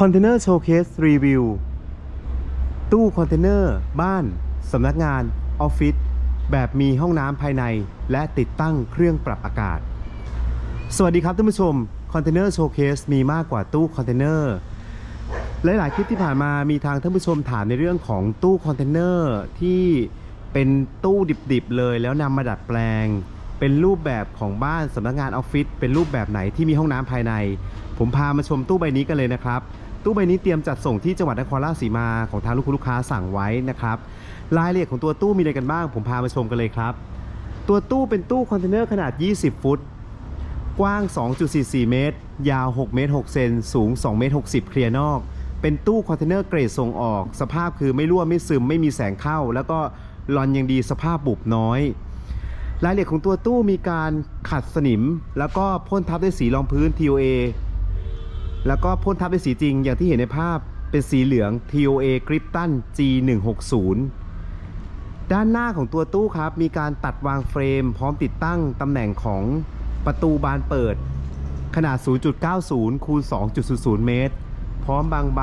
คอนเทนเนอร์โชว์เคสรีวิวตู้คอนเทนเนอร์บ้านสำนักงานออฟฟิศแบบมีห้องน้ำภายใน และติดตั้งเครื่องปรับอากาศ สวัสดีครับท่านผู้ชมคอนเทนเนอร์โชว์เคสมีมากกว่าตู้คอนเทนเนอร์หลายๆคลิปที่ผ่านมามีทางท่านผู้ชมถามในเรื่องของตู้คอนเทนเนอร์ที่เป็นตู้ดิบๆเลยแล้วนำมาดัดแปลง เป็นรูปแบบของบ้านสำนักงานออฟฟิศเป็นรูปแบบไหนที่มีห้องน้ำภายใน ผมพามาชมตู้ใบนี้กันเลยนะครับ ตู้ใบนี้เตรียมจัดส่งที่จังหวัดนครราชสีมาของทางลูกคุลูกค้าสั่งไว้นะครับ รายละเอียดของตัวตู้มีอะไรกันบ้าง ผมพามาชมกันเลยครับ ตัวตู้เป็นตู้คอนเทนเนอร์ขนาด 20 ฟุต กว้าง 2.44 เมตร ยาว 6 เมตร 6 เซน สูง 2 เมตร 60 เคลียร์นอก เป็นตู้คอนเทนเนอร์เกรดส่งออก สภาพคือไม่รั่วไม่ซึมไม่มีแสงเข้า แล้วก็ลอนยังดีสภาพบุบน้อยรายละเอียดของตัวตู้มีการขัดสนิม แล้วก็พ่นทับด้วยสีรองพื้น TOA แล้วก็พ่นทับด้วยสีจริงอย่างที่เห็นในภาพเป็นสีเหลือง TOA g r i p t o n G160 ด้านหน้าของตัวตู้ครับ มีการตัดวางเฟรม พร้อมติดตั้งตำแหน่งของประตูบานเปิด ขนาด 0.90 คูณ 2.00 เมตร พร้อมบางใบ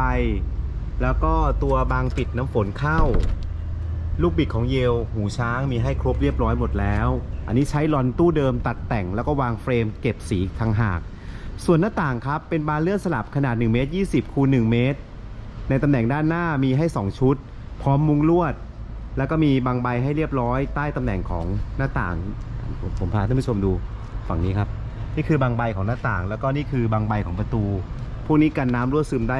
แล้วก็ตัวบางปิดน้ำฝนเข้า ลูกบิดของเยล หูช้างมีให้ครบเรียบร้อยหมดแล้ว อันนี้ใช้ลอนตู้เดิมตัดแต่งแล้วก็วางเฟรมเก็บสีทางหาก ส่วนหน้าต่างครับเป็นบานเลื่อนสลับขนาด1เมตร20คูณ1เมตร ในตำแหน่งด้านหน้ามีให้ 2 ชุด พร้อมมุงลวด แล้วก็มีบางใบให้เรียบร้อย ใต้ตำแหน่งของหน้าต่างผมผมพาท่านผู้ชมดูฝั่งนี้ครับ นี่คือบางใบของหน้าต่าง แล้วก็นี่คือบางใบของประตู พวกนี้กันน้ำรั่วซึมได้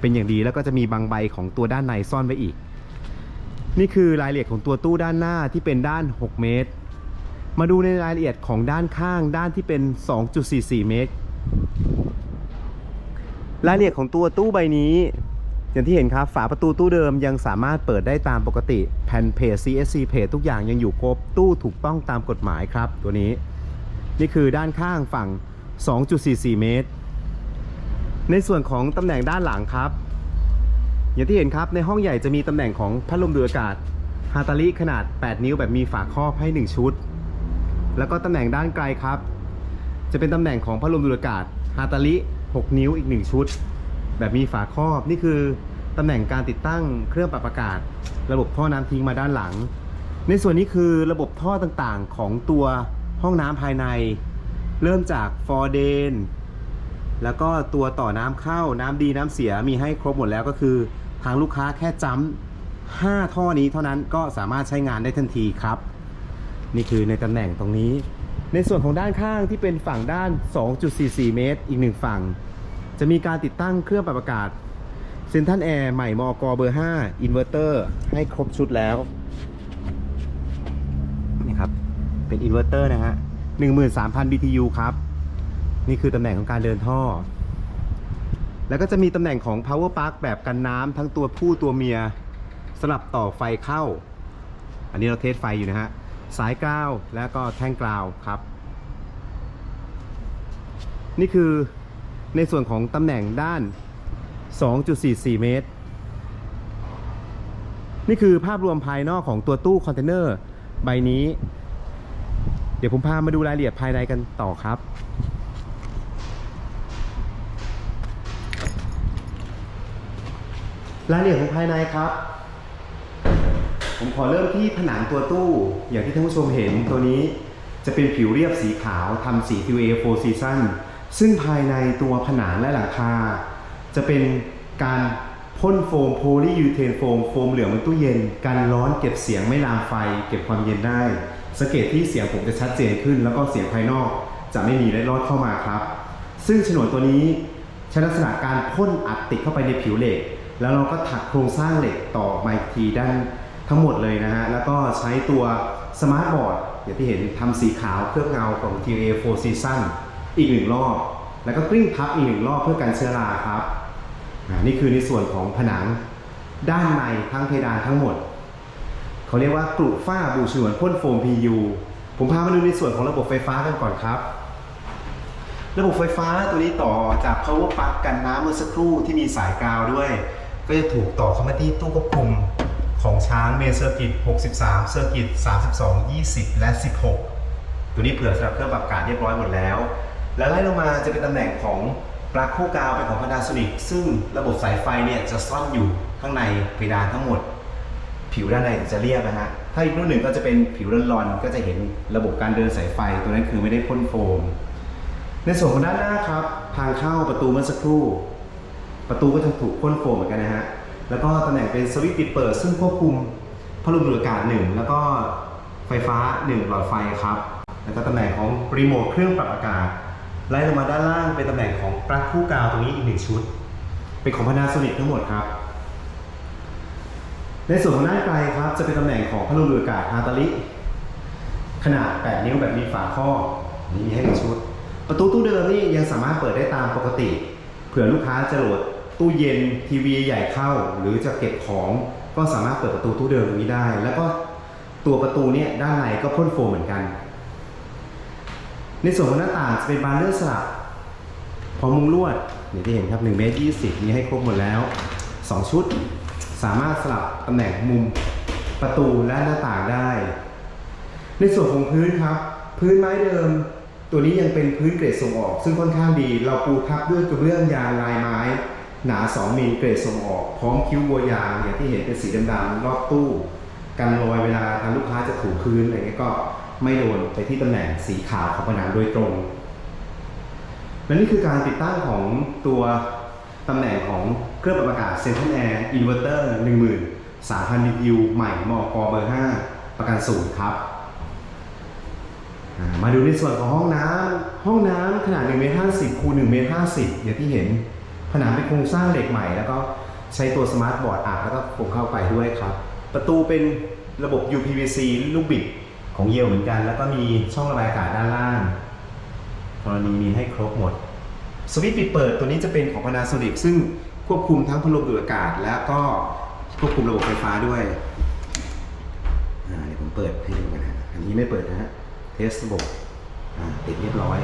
เป็นอย่างดีแล้วก็จะมีบางใบของตัวด้านในซ่อนไว้อีก นี่คือรายละเอียดของตัวตู้ด้านหน้าที่เป็นด้าน 6 เมตร มาดูในรายละเอียดของด้านข้างด้านที่เป็น 2.44 เมตร รายละเอียดของตัวตู้ใบนี้ อย่างที่เห็นครับ ฝาประตูตู้เดิมยังสามารถเปิดได้ตามปกติแผ่นเพจ CSC เพจทุกอย่างยังอยู่ครบตู้ถูกต้องตามกฎหมายครับ ตัวนี้ นี่คือด้านข้างฝั่ง 2.44 เมตร ในส่วนของตำแหน่งด้านหลังครับ อย่างที่เห็นครับในห้องใหญ่จะมีตำแหน่งของพัดลมดูดอากาศฮาตาลิขนาด 8 นิ้วแบบมีฝาครอบให้ 1 ชุด แล้วก็ตำแหน่งด้านไกลครับ จะเป็นตำแหน่งของพัดลมดูดอากาศฮาตาลิ 6 นิ้วอีก 1 ชุด แบบมีฝาครอบนี่คือตำแหน่งการติดตั้งเครื่องปรับอากาศ ระบบท่อน้ำทิ้งมาด้านหลัง ในส่วนนี้คือระบบท่อต่างๆของตัวห้องน้ำภายใน เริ่มจากฟอร์เดนแล้วก็ตัวต่อน้ำเข้าน้ำดีน้ำเสียมีให้ครบหมดแล้วก็คือ ทางลูกค้าแค่จำ5ท่อนี้เท่านั้นก็สามารถใช้งานได้ทันทีครับ นี่คือในตำแหน่งตรงนี้ ในส่วนของด้านข้างที่เป็นฝั่งด้าน 2.44 เมตร อีกหนึ่งฝั่ง จะมีการติดตั้งเครื่องปรับอากาศเซนทันแอร์ใหม่มอกเบอร์ 5 อินเวอร์เตอร์ให้ครบชุดแล้วนี่ครับ เป็นอินเวอร์เตอร์นะฮะ 13,000 BTU ครับ นี่คือตำแหน่งของการเดินท่อ แล้วก็จะมีตำแหน่งของ power plug แบบกันน้ำทั้งตัวผู้ตัวเมียสลับต่อไฟเข้า อันนี้เราเทสไฟอยู่นะฮะ สายกราวแล้วก็แท่งกราวครับ นี่คือในส่วนของตำแหน่งด้าน 2.44 เมตร นี่คือภาพรวมภายนอกของตัวตู้คอนเทนเนอร์ใบนี้ เดี๋ยวผมพามาดูรายละเอียดภายในกันต่อครับรายละเอียดของภายในครับ ผมขอเริ่มที่ผนังตัวตู้ อย่างที่ท่านผู้ชมเห็นตัวนี้จะเป็นผิวเรียบสีขาวทำสี TVA f o r Season ซึ่งภายในตัวผนังและหลังคา จะเป็นการพ่นโฟมโพลียูเทนโฟมโฟมเหลืองเหมันตู้เย็นกันร้อนเก็บเสียงไม่ลามไฟ เก็บความเย็นได้ สังเกตที่เสียงผมจะชัดเจนขึ้น แล้วก็เสียงภายนอก จะไม่มีเล็ดลอดเข้ามาครับ ซึ่งฉนวนตัวนี้ใช้ลักษณะการพ่นอัดติดเข้าไปในผิวเหล็ก แล้วเราก็ถักโครงสร้างเหล็กต่อมาอีกทีด้าน ทั้งหมดเลยนะฮะ แล้วก็ใช้ตัวสมาร์ทบอร์ดอย่างที่เห็นทำสีขาวเคลือบเงาของ TA 4 Season อีกหนึ่งรอบ แล้วก็กลิ้งพับอีกหนึ่งรอบเพื่อกันเชื้อราครับอ่านี่คือในส่วนของผนังด้านในทั้งเพดานทั้งหมด เขาเรียกว่ากรุฝ้าบูฉนวนพ่นโฟม PU ผมพามาดูในส่วนของระบบไฟฟ้ากันก่อนครับ ระบบไฟฟ้าตัวนี้ต่อจาก power plug กันน้ำเมื่อสักครู่ที่มีสายกาวด้วย ก็จะถูกต่อเข้ามาที่ตู้ควบคุม ของช้างเมนเซอร์กิต 63 เซอร์กิต 32 20 และ 16 ตัวนี้เผื่อสำหรับเครื่องปรับอากาศเรียบร้อยหมดแล้ว แล้วไล่ลงมาจะเป็นตำแหน่งของปปลั๊กคู่กาวเป็นของ Panasonic ซึ่งระบบสายไฟเนี่ยจะซ่อนอยู่ข้างในเพดานทั้งหมด ผิวด้านในจะเรียบนะฮะ ถ้าอีกรุ่นหนึ่งก็จะเป็นผิวรอนๆก็จะเห็นระบบการเดินสายไฟตัวนั้นคือไม่ได้พ่นโฟม ในส่วนของด้านหน้าครับทางเข้าประตูเมื่อสักครู่ ประตูก็จะถูกพ่นโฟมเหมือนกันนะฮะ แล้วก็ตำแหน่งเป็นสวิตช์ปิดเปิด ซึ่งควบคุมพัดลมดูดอากาศหนึ่งแล้วก็ไฟฟ้าหนึ่งหลอดไฟครับแล้วก็ตำแหน่งของรีโมทเครื่องปรับอากาศไล่ลงมาด้านล่างเป็นตำแหน่งของปลั๊กคู่กาวตรงนี้อีกหนึ่งชุด เป็นของ Panasonic ทั้งหมดครับ ในส่วนของด้านไกลครับ จะเป็นตำแหน่งของพัดลมดูดอากาศฮาตาลิขนาด 8 นิ้วแบบมีฝาครอบนี่มีให้หนึ่งชุด ประตูตู้เดิมนี่ยังสามารถเปิดได้ตามปกติ เผื่อลูกค้าจะโหลด ตู้เย็นทีวีใหญ่เข้า หรือจะเก็บของก็สามารถเปิดประตูตู้เดิมตรงนี้ได้ แล้วก็ตัวประตูเนี่ยด้านในก็พ่นโฟมเหมือนกัน ในส่วนของหน้าต่างจะเป็นบานเลื่อนสลับพร้อมมุงลวดอย่างที่เห็นครับ1เมตร20มีให้ครบหมดแล้ว 2 ชุด สามารถสลับตำแหน่งมุมประตูและหน้าต่างได้ ในส่วนของพื้นครับ พื้นไม้เดิม ตัวนี้ยังเป็นพื้นเกรดส่งออก ซึ่งค่อนข้างดี เราปูทับด้วยกระเบื้องยางลายไม้ หนา 2 มิลเกรดส่งออก พร้อมคิ้ววัวยางอย่างที่เห็นเป็นสีดำๆรอบตู้กันรอยเวลาทางลูกค้าจะถูพื้นอะไรเงี้ยก็ไม่โดนไปที่ตำแหน่งสีขาวของผนังโดยตรง และนี่คือการติดตั้งของตัวตำแหน่งของเครื่องปรับอากาศ Central Air Inverter 13,000 BTU ใหม่มอกเบอร์5ประกันศูนย์ครับ มาดูในส่วนของห้องน้ำห้องน้ำขนาด1เมตร50คูณ1เมตร50อย่างที่เห็น นังเป็นโครงสร้างเหล็กใหม่ แล้วก็ใช้ตัวสมาร์ทบอร์ดอัดแล้วก็โคงเข้าไปด้วยครับ ประตูเป็นระบบ UPVC ลูกบิดของเยลเหมือนกัน แล้วก็มีช่องระบายอากาศด้านล่างกรณีมีให้ครบหมด สวิตช์ปิดเปิดตัวนี้จะเป็นของ Panasonic ซึ่งควบคุมทั้งพัดลมดูดอากาศ และก็ควบคุมระบบไฟฟ้าด้วยเดี๋ยวผมเปิดให้ดูกันนะอันนี้ไม่เปิดนะฮะเทสระบบติดเรียบร้อย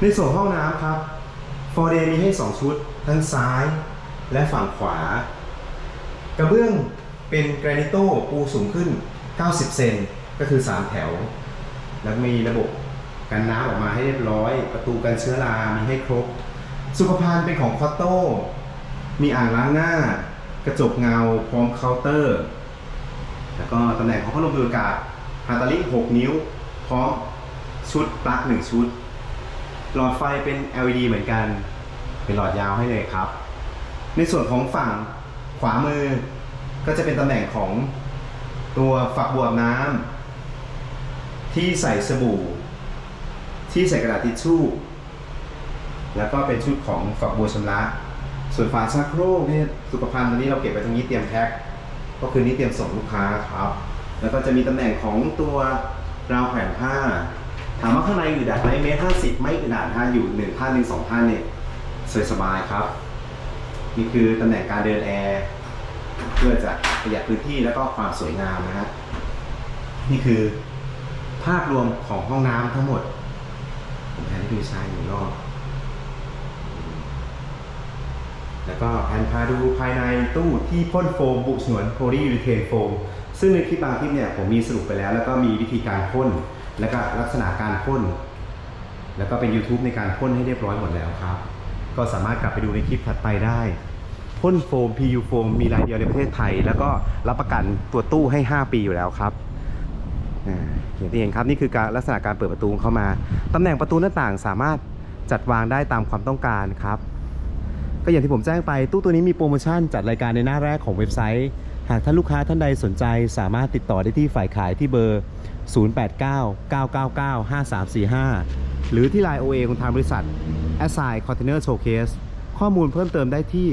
ในส่วนห้องน้ำครับ ฟอเดมีให้ 2 ชุด ทั้งซ้ายและฝั่งขวา กระเบื้องเป็นแกรนิโตปูสูงขึ้น 90 เซนก็คือ 3 แถว แล้วมีระบบกันน้ำออกมาให้เรียบร้อย ประตูกันเชื้อรา มีให้ครบ สุขภัณฑ์เป็นของคอตโต้ มีอ่างล้างหน้า กระจกเงา พร้อมเคาน์เตอร์ แล้วก็ตำแหน่งของพัดลมดูดอากาศฮาตาลิ 6 นิ้ว พร้อมชุดปลั๊ก1ชุด หลอดไฟเป็น LED เหมือนกัน เป็นหลอดยาวให้เลยครับ ในส่วนของฝั่งขวามือก็จะเป็นตำแหน่งของตัวฝักบัวบน้ำที่ใส่สบู่ ที่ใส่กระดาษทิชชู่ แล้วก็เป็นชุดของฝักบัวชำระส่วนฝาชักโครกเนี่ยสุขภัณฑ์ตัวนี้เราเก็บไว้ตรงนี้เตรียมแพ็คก็คือนี้เตรียมส่งลูกค้าครับ แล้วก็จะมีตำแหน่งของตัวราวแขวนผ้า ข้างในอึดอัดไหมเมตรห้าสิบไม่อึดอัดฮะอยู่หนึ่งท่านหนึ่งสองท่านเนี่ยสวยสบายครับ นี่คือตำแหน่งการเดินแอร์เพื่อจะประหยัดพื้นที่แล้วก็ความสวยงามนะฮะนี่คือภาพรวมของห้องน้ำทั้งหมดผมแทนให้ดูซ้ายหนึ่งรอบแล้วก็แผนพาดูภายในตู้ที่พ่นโฟม บุฉนวนโพลียูริเทนโฟม ซึ่งในคลิปบางคลิปเนี่ยผมมีสรุปไปแล้ว แล้วก็มีวิธีการพ่น แล้วก็ลักษณะการพ่น แล้วก็เป็น YouTube ในการพ่นให้เรียบร้อยหมดแล้วครับ ก็สามารถกลับไปดูในคลิปถัดไปได้พ่นโฟม PU โฟมมีรายเดียวในประเทศไทย แล้วก็รับประกันตัวตู้ให้ 5 ปีอยู่แล้วครับอย่างที่เห็นครับนี่คือการลักษณะการเปิดประตูเข้ามาตำแหน่งประตูหน้าต่างสามารถจัดวางได้ตามความต้องการครับ ก็อย่างที่ผมแจ้งไปตู้ตัวนี้มีโปรโมชั่นจัดรายการในหน้าแรกของเว็บไซต์ หากท่านลูกค้าท่านใดสนใจสามารถติดต่อได้ที่ฝ่ายขายที่เบอร์ 0899995345 หรือที่ Line OA ของทางบริษัท a s s i g n Container Showcase ข้อมูลเพิ่มเติมได้ที่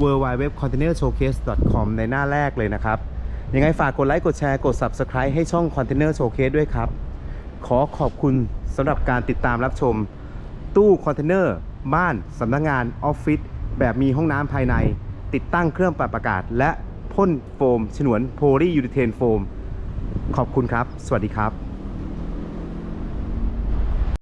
www.containershowcase.com ในหน้าแรกเลยนะครับ ยังไงฝากกดไลค์กดแชร์กด Subscribe ให้ช่อง Container Showcase ด้วยครับ ขอขอบคุณสำหรับการติดตามรับชม ตู้คอนเทนเนอร์ บ้านสำนักงานออฟฟิศแบบมีห้องน้ำภายใน ติดตั้งเครื่องปรับอากาศและ พ่นโฟม ฉนวนโพลียูริเทนโฟม ขอบคุณครับ สวัสดีครับ